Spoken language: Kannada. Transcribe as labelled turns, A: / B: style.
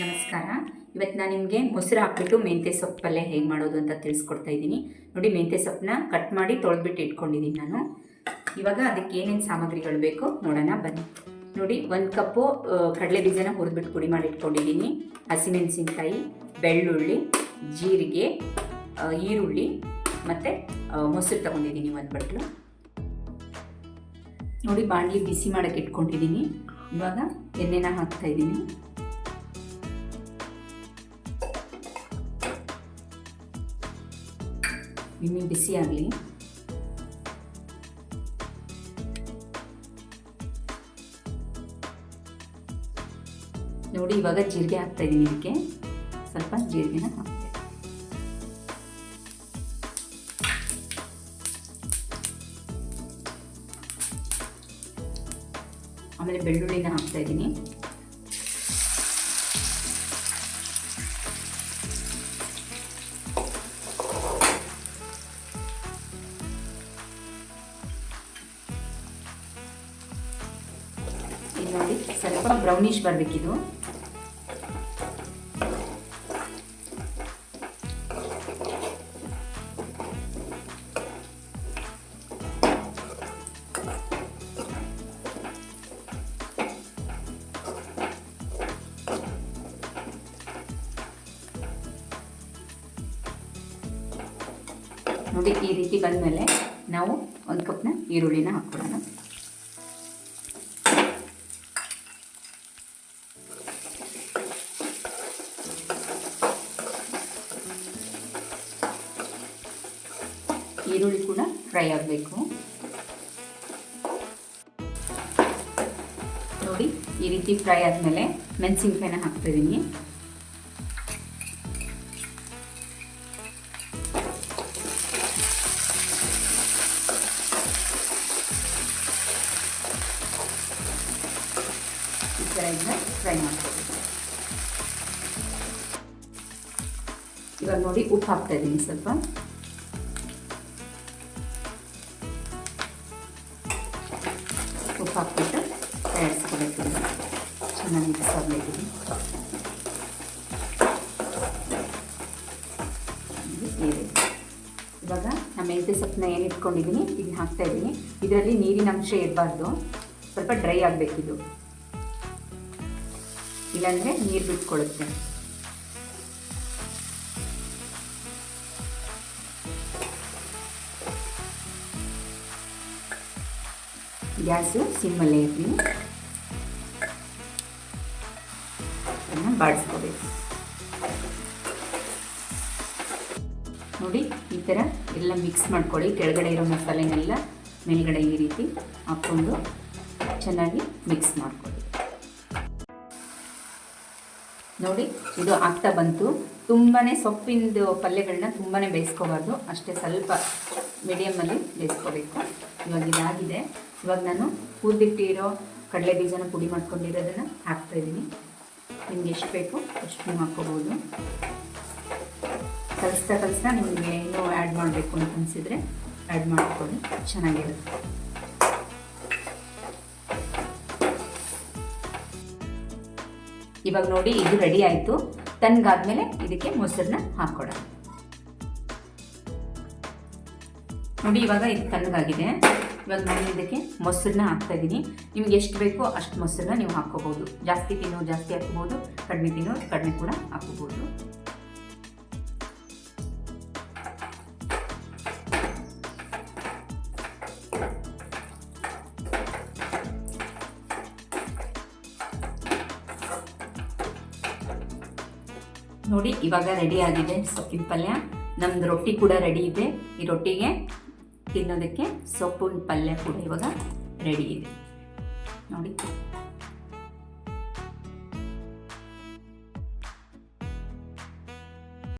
A: ನಮಸ್ಕಾರ. ಇವತ್ತು ನಾನು ನಿಮಗೆ ಮೊಸರು ಹಾಕ್ಬಿಟ್ಟು ಮೆಂತ್ಯ ಸೊಪ್ಪು ಪಲ್ಯ ಹೇಗೆ ಮಾಡೋದು ಅಂತ ತಿಳಿಸ್ಕೊಡ್ತಾ ಇದ್ದೀನಿ. ನೋಡಿ, ಮೆಂತ್ಯ ಸೊಪ್ಪನ್ನ ಕಟ್ ಮಾಡಿ ತೊಳೆದ್ಬಿಟ್ಟು ಇಟ್ಕೊಂಡಿದ್ದೀನಿ ನಾನು. ಇವಾಗ ಅದಕ್ಕೆ ಏನೇನು ಸಾಮಗ್ರಿಗಳು ಬೇಕು ನೋಡೋಣ, ಬನ್ನಿ. ನೋಡಿ, ಒಂದು ಕಪ್ಪು ಕಡಲೆ ಬೀಜನ ಹುರಿದ್ಬಿಟ್ಟು ಪುಡಿ ಮಾಡಿ ಇಟ್ಕೊಂಡಿದ್ದೀನಿ. ಹಸಿಮೆಣಸಿನ್ಕಾಯಿ, ಬೆಳ್ಳುಳ್ಳಿ, ಜೀರಿಗೆ ಈರುಳ್ಳಿ ಮತ್ತು ಮೊಸರು ತೊಗೊಂಡಿದ್ದೀನಿ ಒಂದು ಬಟ್ಲು. ನೋಡಿ, ಬಾಣಲಿ ಬಿಸಿ ಮಾಡೋಕ್ಕೆ ಇಟ್ಕೊಂಡಿದ್ದೀನಿ. ಇವಾಗ ಎಣ್ಣೆನ ಹಾಕ್ತಾ ಎಣ್ಣೆ ಬಿಸಿ ಆಗಲಿ ನೋಡಿ, ಇವಾಗ ಜೀರಿಗೆ ಹಾಕ್ತಾ ಇದ್ದೀನಿ ಇದಕ್ಕೆ. ಸ್ವಲ್ಪ ಜೀರಿಗೆನ ಹಾಕ್ತೆ ಆಮೇಲೆ ಬೆಳ್ಳುಳ್ಳಿನ ಹಾಕ್ತಾ ಇದ್ದೀನಿ ನೋಡಿ. ಸ್ವಲ್ಪ ಬ್ರೌನಿಶ್ ಬರಬೇಕಿದು. ನೋಡಿ ಈ ರೀತಿ ಬಂದಮೇಲೆ ನಾವು ಒಂದು ಕಪ್ನ ಈರುಳ್ಳಿನ ಹಾಕ್ಕೊಳ್ಳೋಣ ಈರುಳ್ಳಿ ಕೂಡ ಫ್ರೈ ಆಗಬೇಕು. ನೋಡಿ, ಈ ರೀತಿ ಫ್ರೈ ಆದಮೇಲೆ ಮೆಣಸಿನ್ಕಾಯಿನ ಹಾಕ್ತಿದ್ದೀನಿ ಈ ಥರ ಫ್ರೈ ಇವಾಗ ನೋಡಿ, ಉಪ್ಪು ಹಾಕ್ತಾ ಇದ್ದೀನಿ ಸ್ವಲ್ಪ. ಉಪ್ಪು ಹಾಕ್ಬಿಟ್ಟು ಇದನ್ನ. ಚೆನ್ನಾಗಿ ಮಿಕ್ಸ್ ಆಗಬೇಕು ಇವಾಗ ನಮ್ಮ ಮೆಂತ್ಯ ಸೊಪ್ಪನ್ನ ಏನು ಇಟ್ಕೊಂಡಿದ್ದೀನಿ ಇದನ್ನ ಹಾಕ್ತಾ ಇದ್ದೀನಿ. ಇದರಲ್ಲಿ ನೀರಿನ ಅಂಶ ಇರಬಾರ್ದು. ಸ್ವಲ್ಪ ಡ್ರೈ ಆಗಬೇಕಿದು. ಇಲ್ಲಾಂದರೆ ನೀರು ಬಿಟ್ಕೊಳ್ಳುತ್ತೆ. ಗ್ಯಾಸು ಸಿಮ್ಮಲ್ಲೇ ಇರ್ತೀನಿ ಅದನ್ನು ಬಾಡಿಸ್ಕೋಬೇಕು. ನೋಡಿ, ಈ ಥರ ಎಲ್ಲ ಮಿಕ್ಸ್ ಮಾಡ್ಕೊಳ್ಳಿ. ಕೆಳಗಡೆ ಇರೋ ಮಸಾಲೆನೆಲ್ಲ ಮೇಲ್ಗಡೆ ಈ ರೀತಿ ಹಾಕ್ಕೊಂಡು ಚೆನ್ನಾಗಿ ಮಿಕ್ಸ್ ಮಾಡ್ಕೊಳ್ಳಿ. ನೋಡಿ, ಇದು ಆಗ್ತಾ ಬಂತು. ತುಂಬಾ ಸೊಪ್ಪಿಂದು ಪಲ್ಯಗಳನ್ನ ತುಂಬಾ ಬೇಯಿಸ್ಕೋಬಾರ್ದು. ಅಷ್ಟೇ ಸ್ವಲ್ಪ ಮೀಡಿಯಮಲ್ಲಿ ಬೇಯಿಸ್ಕೋಬೇಕು. ಇವಾಗ ಇದಾಗಿದೆ. ಇವಾಗ ನಾನು ಹುರಿದಿಟ್ಟಿರೋ ಕಡಲೆ ಬೀಜನ ಪುಡಿ ಮಾಡ್ಕೊಂಡಿರೋದನ್ನು ಹಾಕ್ತಾ ಇದ್ದೀನಿ. ನಿಮ್ಗೆ ಎಷ್ಟು ಬೇಕು ಅಷ್ಟು ನೀವು ಹಾಕ್ಕೋಬೋದು. ಕಲಿಸ್ತಾ ಕಲಿಸ್ತಾ ನಿಮಗೆ ಏನು ಆ್ಯಡ್ ಮಾಡಬೇಕು ಅಂತ ಅನಿಸಿದ್ರೆ ಆ್ಯಡ್ ಮಾಡ್ಕೊಳ್ಳಿ, ಚೆನ್ನಾಗಿರುತ್ತೆ. ಇವಾಗ ನೋಡಿ ಇದು ರೆಡಿ ಆಯಿತು. ತನ್ಗಾದ್ಮೇಲೆ ಇದಕ್ಕೆ ಮೊಸರನ್ನ ಹಾಕ್ಕೊಡೋಣ. ನೋಡಿ ಇವಾಗ ಇದು ತಣ್ಣಗಾಗಿದೆ ಇವಾಗ ನಾನು ಇದಕ್ಕೆ ಮೊಸರನ್ನ ಹಾಕ್ತಾ ಇದ್ದೀನಿ ನಿಮ್ಗೆ ಎಷ್ಟು ಬೇಕೋ ಅಷ್ಟು ಮೊಸರನ್ನ ನೀವು ಹಾಕ್ಕೋಬೋದು. ಜಾಸ್ತಿ ತಿನ್ನೋರು ಜಾಸ್ತಿ ಹಾಕ್ಬೋದು ಕಡಿಮೆ ತಿನ್ನೋ ಕಡಿಮೆ ಕೂಡ ಹಾಕ್ಕೋಬೋದು. ನೋಡಿ, ಇವಾಗ ರೆಡಿ ಆಗಿದೆ. ಸೊಪ್ಪಿನ ಪಲ್ಯ ನಮ್ದು ರೊಟ್ಟಿ ಕೂಡ ರೆಡಿ ಇದೆ. ಈ ರೊಟ್ಟಿಗೆ ತಿನ್ನೋದಕ್ಕೆ ಸೊಪ್ಪಿನ ಪಲ್ಯ ಕೂಡ ಇವಾಗ ರೆಡಿ ಇದೆ. ನೋಡಿ.